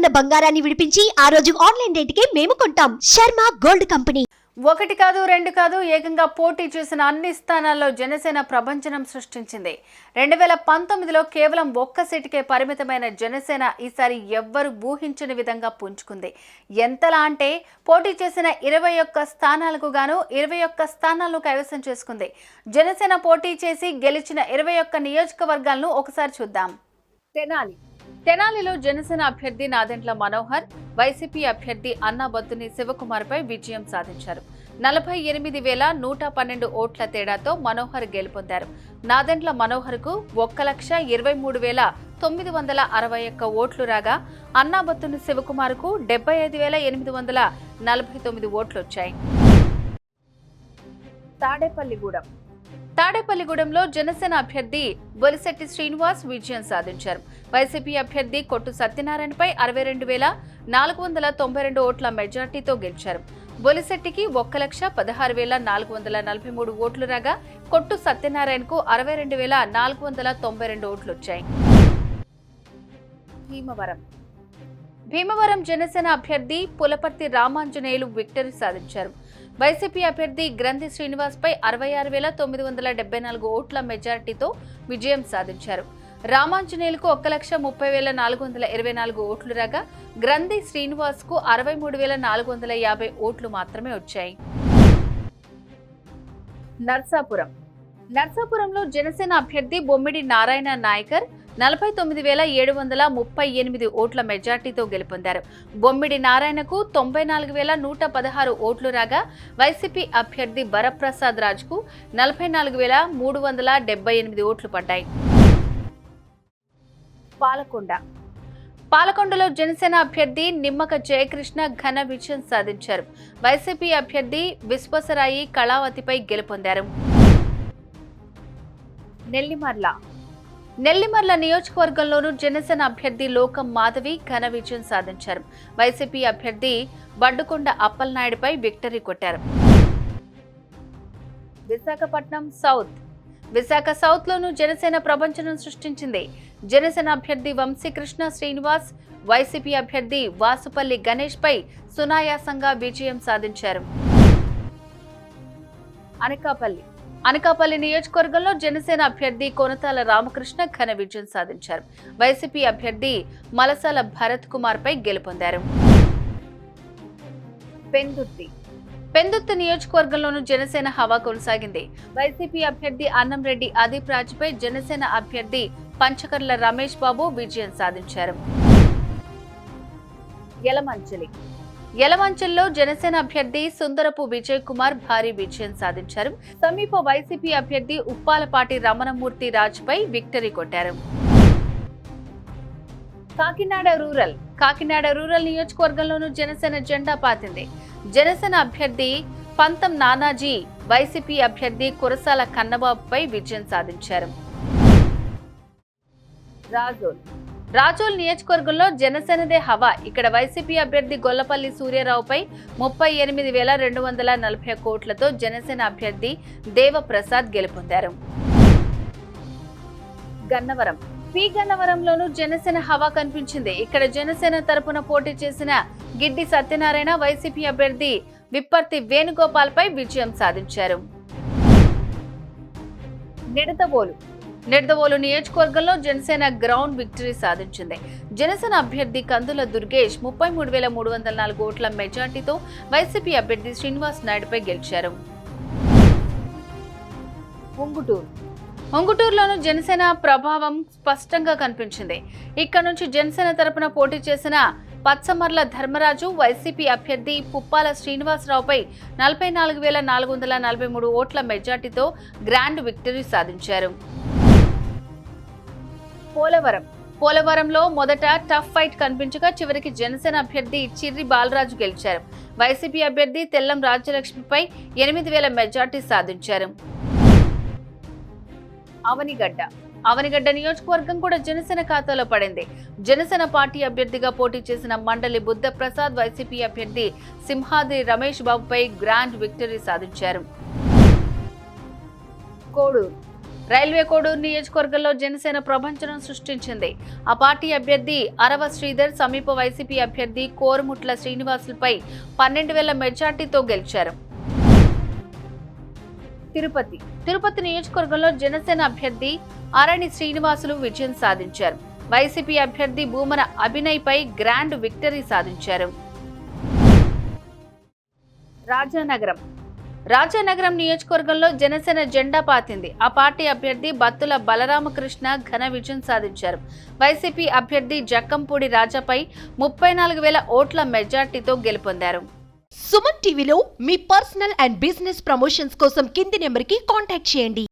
ఉన్న బంగారాన్ని విడిపించి ఆ రోజు ఆన్లైన్ రేటుకే మేము కొంటాం. Sharma gold company. ఒకటి కాదు రెండు కాదు ఏకంగా పోటీ చేసిన అన్ని స్థానాల్లో జనసేన ప్రభంజనం సృష్టించింది. రెండు వేల పంతొమ్మిదిలో కేవలం ఒక్క సీటుకే పరిమితమైన జనసేన ఈసారి ఎవ్వరు ఊహించని విధంగా పుంజుకుంది. ఎంతలా అంటే పోటీ చేసిన ఇరవై ఒక్క స్థానాలకు గాను ఇరవై ఒక్క స్థానాలను కైవసం చేసుకుంది. జనసేన పోటీ చేసి గెలిచిన ఇరవై ఒక్క నియోజకవర్గాలను ఒకసారి చూద్దాం. తెనాలి. తెనాలిలో జనసేన అభ్యర్థి నాదెంట్ల మనోహర్ వైసీపీ అభ్యర్థి అన్నాబత్తుని శివకుమార్పై విజయం సాధించారు. నలభై ఎనిమిది వేల నూట పన్నెండు ఓట్ల తేడాతో మనోహర్ గెలుపొందారు. నాదెంట్ల మనోహర్కు ఒక్క లక్ష ఇరవై మూడు వేల తొమ్మిది వందల అరవై ఒక్క ఓట్లు రాగా అన్నాబత్తుని శివకుమార్కు డెబ్బై ఐదు వేల ఎనిమిది వందల నలభై తొమ్మిది ఓట్లు వచ్చాయి తాడేపల్లిగూడెం తాడేపల్లిగూడెంలో జనసేన అభ్యర్థి బొలిశెట్టి శ్రీనివాస్ విజయం సాధించారు. వైసీపీ అభ్యర్థి కొట్టు సత్యనారాయణపై అరవై రెండు వేల నాలుగు వందల తొంభై రెండు ఓట్ల మెజార్టీతో గెలిచారు. బొలిశెట్టికి ఒక్క లక్ష పదహారు వేల నాలుగు వందల నలభై మూడు ఓట్లు రాగా కొట్టు సత్యనారాయణకు అరవై రెండు వేల నాలుగు వందల తొంభై రెండు ఓట్లు వచ్చాయి. భీమవరం. భీమవరం జనసేన అభ్యర్థి పులపర్తి రామాంజనేయులు విక్టరీ సాధించారు. వైసీపీ అభ్యర్థి గ్రంథి శ్రీనివాస్పై అరవై ఆరు వేల తొమ్మిది వందల డెబ్బై నాలుగు ఓట్ల మెజార్టీతో విజయం సాధించారు. రామాంజనేయులకు ఒక్క లక్ష ముప్పై వేల నాలుగు వందల ఇరవై నాలుగు ఓట్లు రాగా గ్రంథి శ్రీనివాస్కు అరవై మూడు వేల నాలుగు వందల యాభై ఓట్లు మాత్రమే వచ్చాయి. నర్సాపురం. నర్సాపురంలో జనసేన అభ్యర్థి బొమ్మిడి నారాయణ నాయకర్ నలభై తొమ్మిది వేల ఏడు వందల ముప్పై ఎనిమిది ఓట్ల మెజార్టీతో గెలుపొందారు. బొమ్మిడి నారాయణకు తొంభై నాలుగు వేల నూట పదహారు ఓట్లు రాగా వైసీపీ అభ్యర్థి వరప్రసాద్ రాజ్కు నలభై నాలుగు వేల మూడు వందల డెబ్బై ఎనిమిది ఓట్లు పడ్డాయి. పాలకొండ. పాలకొండలో జనసేన అభ్యర్థి నిమ్మక జయకృష్ణ ఘన విజయం సాధించారు. వైసీపీ అభ్యర్థి విశ్వసరాయి కళావతిపై గెలుపొందారు. నెల్లిమర్ల. నెల్లిమర్ల నియోజకవర్గంలోనూ జనసేన అభ్యర్థి లోకం మాధవి ఘన విజయం సాధించారు. వైసీపీ అభ్యర్థి బడ్డుకొండ అప్పలనాయుడిపై విక్టరీ కొట్టారు. విశాఖపట్నం సౌత్. విశాఖ సౌత్లోనూ జనసేన ప్రపంచం సృష్టించింది. జనసేన అభ్యర్థి వంశీకృష్ణ శ్రీనివాస్ వైసీపీ అభ్యర్థి వాసుపల్లి గణేష్ పై సునాయాసంగా విజయం సాధించారు. అనకాపల్లి. అనకాపల్లి నియోజకవర్గంలో జనసేన అభ్యర్థి కొనతాల రామకృష్ణ ఘన విజయం సాధించారు. వైసీపీ అభ్యర్థి మలసాల భరత్ కుమార్ పై గెలుపొందారు. పెందుర్తి. పెందుర్తి నియోజకవర్గంలోనూ జనసేన హవా కొనసాగింది. వైసీపీ అభ్యర్థి అన్నంరెడ్డి అదీప్ రాజుపై జనసేన అభ్యర్థి పంచకర్ల రమేష్ బాబు విజయం సాధించారు. యలమంచిలి. యలమంచల్లో జనసేన అభ్యర్థి సుందరపు విజయ్ కుమార్ భారీ విజయం సాధించారు. సమీప వైసీపీ అభ్యర్థి ఉప్పాలపాటి రమణమూర్తి రాజ్పై విక్టరీ కొట్టారు. కాకినాడ రూరల్ కాకినాడ రూరల్ నియోజకవర్గంలోనూ జనసేన జెండా పాతింది. జనసేన అభ్యర్థి పంతం నానాజీ వైసీపీ అభ్యర్థి కురసాల కన్నబాబుపై విజయం సాధించారు. రాజోల్ రాజోల్ నియోజకవర్గంలో జనసేనదే హవా. ఇక్కడ వైసీపీ అభ్యర్థి గొల్లపల్లి సూర్యారావుపై ముప్పై ఎనిమిది వేల రెండు వందల నలభై కోట్లతో జనసేన అభ్యర్థి దేవప్రసాద్ గెలుపొందారు. గన్నవరం. పి గన్నవరంలోనూ జనసేన హవా కనిపించింది. ఇక్కడ జనసేన తరపున పోటీ చేసిన గిడ్డి సత్యనారాయణ వైసీపీ అభ్యర్థి విప్పర్తి వేణుగోపాల్ పై విజయం సాధించారు. నిడతవోలు నిడదవోలు నియోజకవర్గంలో జనసేన గ్రౌండ్ విక్టరీ సాధించింది. జనసేన అభ్యర్థి కందుల దుర్గేష్ ముప్పై మూడు వేల మూడు వందల నాలుగు ఓట్ల మెజార్టీతో వైసీపీ అభ్యర్థి శ్రీనివాస్ నాయుడుపై గెలిచారు. ఉంగుటూరు ఉంగుటూరులోను జనసేన ప్రభావం స్పష్టంగా కనిపించింది. ఇక్కడ నుంచి జనసేన తరపున పోటీ చేసిన పచ్చమర్ల ధర్మరాజు వైసీపీ అభ్యర్థి పుప్పాల శ్రీనివాసరావుపై నలభై నాలుగు వేల నాలుగు వందల నలభై మూడు ఓట్ల మెజార్టీతో గ్రాండ్ విక్టరీ సాధించారు. పోలవరం. పోలవరంలో మొదట టఫ్ ఫైట్ కనిపించగా చివరికి జనసేన అభ్యర్థి చిర్రి బాలరాజు గెలిచారు. వైసీపీ అభ్యర్థి తెల్లం రాజ్యలక్ష్మిపై ఎనిమిది వేల మెజార్టీ సాధించారు. అవనిగడ్డ. అవనిగడ్డ నియోజకవర్గం కూడా జనసేన ఖాతాలో పడింది. జనసేన పార్టీ అభ్యర్థిగా పోటీ చేసిన మండలి బుద్ధ ప్రసాద్ వైసీపీ అభ్యర్థి సింహాద్రి రమేష్ బాబుపై గ్రాండ్ విక్టరీ సాధించారు. కోడూరు. రైల్వే కోడూరు నియోజకవర్గంలో జనసేన ప్రభంజనం సృష్టించింది. ఆ పార్టీ అభ్యర్థి అరవ శ్రీధర్ సమీప వైసీపీ అభ్యర్థి కోరుముట్ల శ్రీనివాసులపై పన్నెండు వేల మెజార్టీతో గెలిచారు. తిరుపతి. తిరుపతి నియోజకవర్గంలో జనసేన అభ్యర్థి అరణి శ్రీనివాసులు విజయం సాధించారు. వైసీపీ అభ్యర్థి భూమన అభినయ్పై గ్రాండ్ విక్టరీ సాధించారు. రాజానగరం. రాజానగరం నియోజకవర్గంలో జనసేన జెండా పాతింది. ఆ పార్టీ అభ్యర్థి బత్తుల బలరామకృష్ణ ఘన విజయం సాధించారు. వైసీపీ అభ్యర్థి జక్కంపూడి రాజాపై ముప్పై నాలుగు వేల ఓట్ల మెజార్టీతో గెలుపొందారు. సుమన్ టీవీలో మీ పర్సనల్ అండ్ బిజినెస్ ప్రమోషన్స్ కోసం కింది నెంబర్కి కాంటాక్ట్ చేయండి.